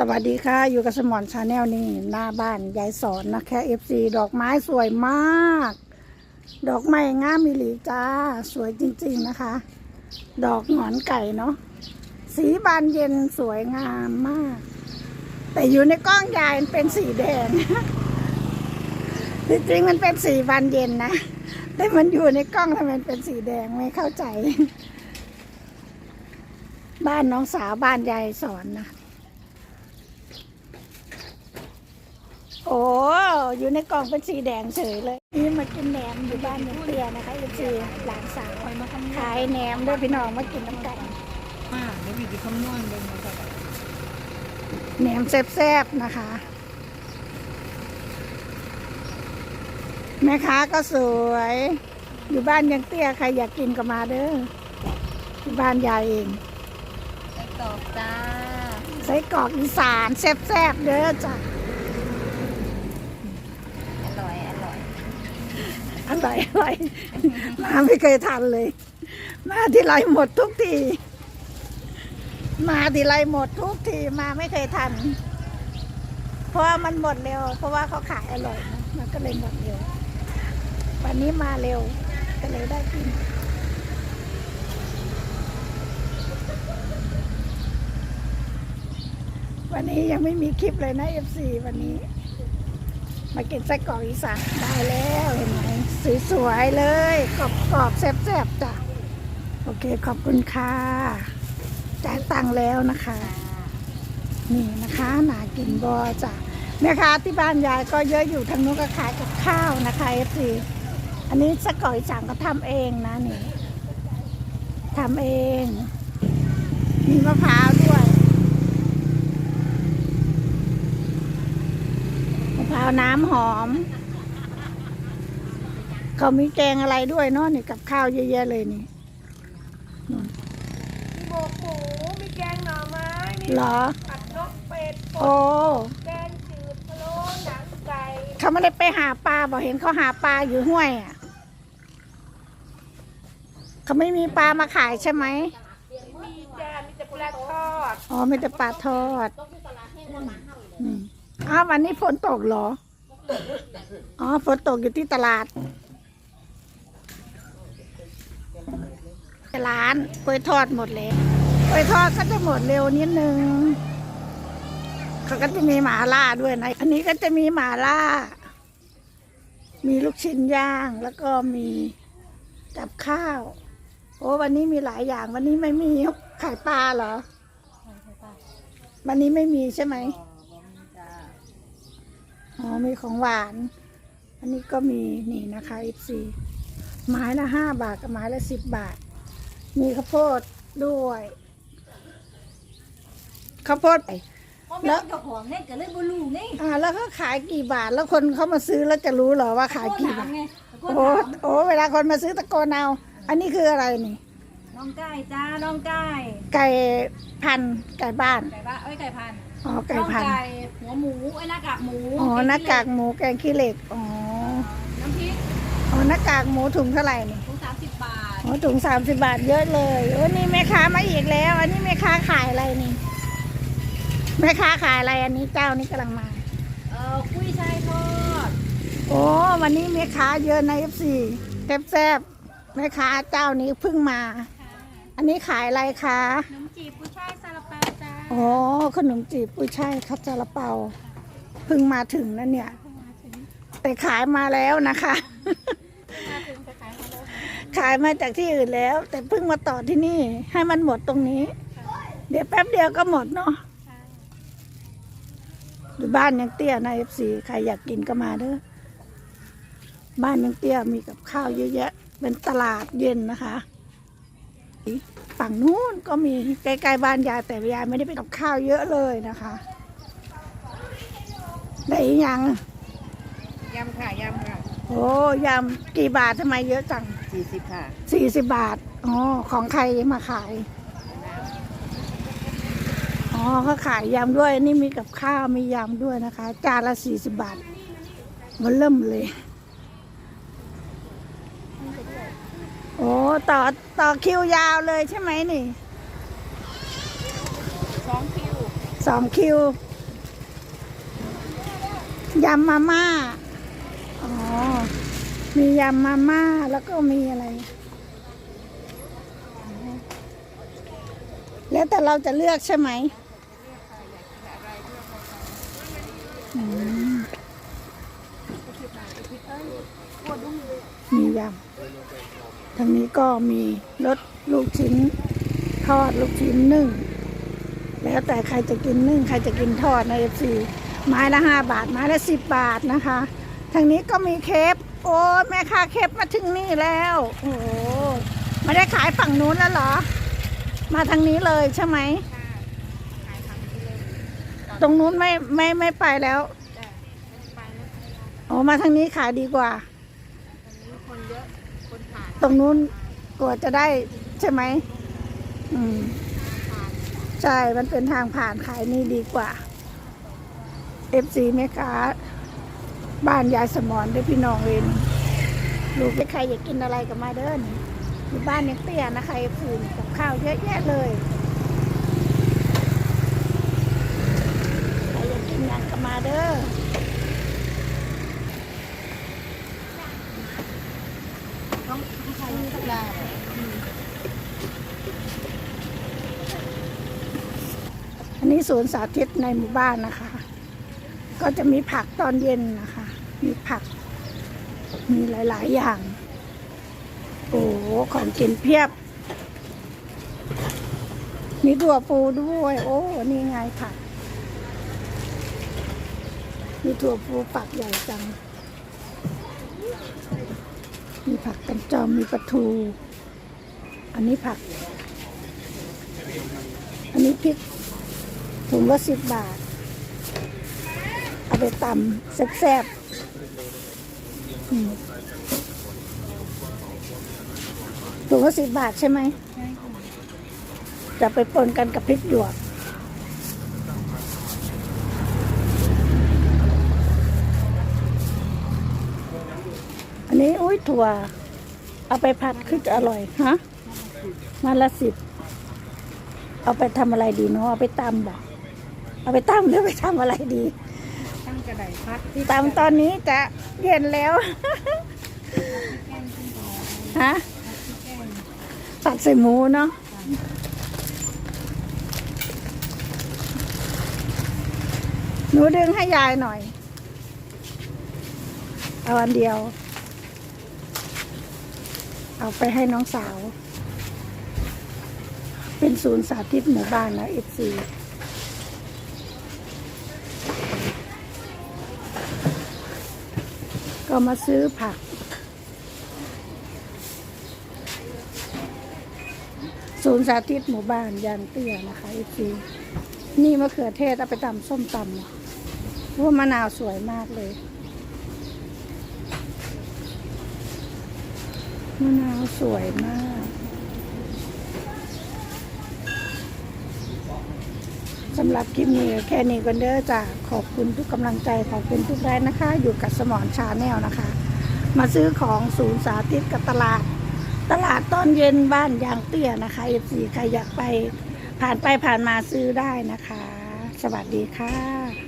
สวัสดีค่ะ อยู่กับสมอนชาแนลนี่หน้าบ้านยายสอนนะแค่เอฟซีดอกไม้สวยมาก ดอกไม้งามมิลีจ้า สวยจริงๆนะคะ ดอกหงอนไก่เนาะสีบานเย็นสวยงามมาก แต่อยู่ในกล้องยายมันเป็นสีแดงจริงๆมันเป็นสีบานเย็นนะแต่มันอยู่ในกล้องทำไมเป็นสีแดงไม่เข้าใจ บ้านน้องสาวบ้านยายสอนนะ โอ้อยู่ในกล่องเป็นสีแดงเฉยเลย นี่มากินแหนมอยู่บ้านเตี้ยนะคะเอซีหลานสาวขายแหนมด้วยพี่น้องมากินน้ำกันมากแล้วมีที่คำนวณเบิ่งมาจากแหนมแซ่บๆนะคะ แม่ค้าก็สวย อยู่บ้านยังเตี้ยใครอยากกินก็มาเด้อที่บ้านยายเองไส้กรอกจ้าไส้กรอกอีสานแซ่บๆเด้อจ้ะ อร่อย อร่อย อะไรอยอร่อยมาไม่เคยทันเลย มาที่ไรหมดทุกที มาที่ไรหมดทุกทีมาไม่เคยทัน เพราะว่ามันหมดเร็ว เพราะว่าเขาขายอร่อยนะมันก็เลยหมดเร็ว วันนี้มาเร็ว ก็เลยได้กินวันนี้ยังไม่มีคลิปเลยนะเอฟซีวันนี้ มากินไส้กรอกอีสานได้แล้วเห็นไหม สวยๆเลยกรอบๆแซ่บๆจ้ะโอเคขอบคุณค่ะจ่ายตังค์แล้วนะคะ นี่นะคะหนากินบอจ้ะแม่ค้าที่บ้านยายก็เยอะอยู่ทางนู้นก็ขายกับข้าวนะคะเอฟซีอันนี้สกอกอีสานก็ทำเองนะนี่ทำเอง มีมะพร้าวด้วยมะพร้าวน้ำหอม เขามีแกงอะไรด้วยเนาะนี่กับข้าวเยอะแยะเลยนี่มีหมกหมูมีแกงหน่อไม้มีเหรอ ผัดนกเป็ดโอ้แกงจืดพะโล้หนังไก่เขาไม่ได้ไปหาปลาบอกเห็นเขาหาปลาอยู่ห้วยอะเขาไม่มีปลามาขายใช่ไหมมีจานมีแต่ปลาทอดอ๋อมีแต่ปลาทอดอืมอ้าววันนี้ฝนตกเหรอ อ๋อฝนตกอยู่ที่ตลาด ร้านกล้วยทอดหมดเลยกล้วยทอดก็จะหมดเร็วนิดนึงเขาก็จะมีหมาล่าด้วยนะ อันนี้ก็จะมีหมาล่า มีลูกชิ้นย่างแล้วก็มีกับข้าว โอ้วันนี้มีหลายอย่าง วันนี้ไม่มีไข่ปลาเหรอ วันนี้ไม่มีใช่ไหมอ๋อมีของหวาน อันนี้ก็มีนี่นะคะอีซีไม้ละห้าบาทกับไม้ละสิบบาท มีข้าวโพดด้วยข้าวโพดเพราะแม่เจ้าของเนี่ยก็เลยบ่รู้นี่อ่า แล้วเขาขายกี่บาท แล้วคนเขามาซื้อแล้วจะรู้เหรอว่าขายกี่บาท ไงโอ้โอ้เวลาคนมาซื้อตะโกนเอา อันนี้คืออะไรนี่ น้องไก่จ้าน้องไก่ไก่พันธุ์ไก่บ้าน ไก่บ้าเอ้ยไก่พันธุ์อ๋อ ไก่น้องพันธุ์ไก่หัวหมูไอ้ยหน้ากากหมูอ๋อ หน้ากากหมูแกงขี้เหล็ก อ๋อ น้ำพริกอ๋อหน้ากากหมูถุงเท่าไหร่นี่ ถุง สามสิบบาทอ๋อถุงสามสิบบาทเยอะเลยโอ้นี่แม่ค้ามาอีกแล้ว อันนี้แม่ค้าขายอะไรนี่ แม่ค้าขายอะไรอันนี้เจ้านี้กำลังมา เอ่อกุ้ยช่ายทอดโอ้วันนี้แม่ค้าเยอะในเอฟซีแซ่บๆแม่ค้าเจ้านี้เพิ่งมา อันนี้ขายอะไรคะขนมจีบกุ้ยช่ายซาลาเปาจ้าอ๋อขนมจีบกุ้ยช่ายคัดจาระเปาเพิ่งมาถึงนะเนี่ย แต่ขายมาแล้วนะคะ ขายมาจากที่อื่นแล้ว แต่เพิ่งมาต่อที่นี่ ให้มันหมดตรงนี้ เดี๋ยวแป๊บเดียวก็หมดเนาะอยู่บ้านยังเตี้ยนะเอฟซีใครอยากกินก็มาเด้อบ้านยังเตี้ยมีกับข้าวเยอะแยะ เป็นตลาดเย็นนะคะฝั่งนู้นก็มีใกล้ๆบ้านยายแต่ยายไม่ได้ไปกับข้าวเยอะเลยนะคะได้อีกยังยำค่ะยำค่ะโอ้ยำกี่บาททำไมเยอะจัง สี่สิบค่ะสี่สิบบาท อ๋อ ของใครมาขาย อ๋อเขาขายยำด้วย นี่มีกับข้าวมียำด้วยนะคะ จานละสี่สิบบาท มันเริ่มเลย โอ้ต่อต่อคิวยาวเลยใช่ไหมนี่สองคิวสองคิวยำมาม่า อ๋อ มียำมาม่าแล้วก็มีอะไร แล้วแต่เราจะเลือกใช่ไหมมียำทางนี้ก็มีรสลูกชิ้น ทอดลูกชิ้นนึ่ง แล้วแต่ใครจะกินนึ่ง ใครจะกินทอดในเอฟซีไม้ละห้าบาท ไม้ละสิบบาทนะคะ ทางนี้ก็มีเคป โอ้แม่ค้าเคปมาถึงนี่แล้ว โอ้โหไม่ได้ขายฝั่งนู้นแล้วเหรอ มาทางนี้เลยใช่ไหม ตรงนู้นไม่ไม่ไม่ไปแล้วโอ้มาทางนี้ขายดีกว่าคนเยอะคนผ่านตรงนู้นกว่าจะได้ใช่ไหม อืม ใช่ มันเป็นทางผ่านขายนี่ดีกว่าเอฟซีแม่ค้า บ้านยายสมอนด้วยพี่น้องเองลูกใครอยากกินอะไรกับมาเดินอยู่บ้านยังเตี้ยนะคะเอฟซีกับข้าวเยอะแยะเลยใครอยากกินอย่างกับมาเด้ออันนี้สวนสาธิตในหมู่บ้านนะคะ ก็จะมีผักตอนเย็นนะคะ มีผัก มีหลาย ๆ อย่าง โอ้โหของกินเพียบ มีถั่วปูด้วย โอ้นี่ไงผัก มีถั่วปูปักใหญ่จัง มีผักกันจอมมีปลาทู อันนี้ผัก อันนี้พริกถุงละสิบบาท เอาไปตำแซ่บๆ ถุงละสิบบาทใช่ไหม จะไปปนกันกับพริกหยวกอันนี้อุ้ยถั่ว เอาไปผัดคือจะอร่อยฮะมาละสิบ เอาไปทำอะไรดีเนาะ เอาไปตำบอกเอาไปตำหรือไปทำอะไรดี ตั้งกระไดพัดที่ตำตอนนี้จะเย็นแล้วฮะผัดใส่หมูเนาะหนูดึงให้ยายหน่อย เอาอันเดียว เอาไปให้น้องสาว เป็นศูนย์สาธิตหมู่บ้านนะเอฟซี ก็มาซื้อผัก ศูนย์สาธิตหมู่บ้านยานเตี้ยนะคะอีกทีนี่มะเขือเทศเอาไปตำส้มตำว่ามะนาวสวยมากเลยมะนาวสวยมาก สำหรับคลิปนี้แค่นี้กันเด้อจ้ะขอบคุณทุกกำลังใจขอบคุณทุกแรงนะคะ อยู่กับสมอนชาแนลนะคะ มาซื้อของศูนย์สาธิตกับตลาด ตลาดตอนเย็นบ้านยางเตี้ยนะคะเอฟซีใครอยากไปผ่านไปผ่านมาซื้อได้นะคะ สวัสดีค่ะ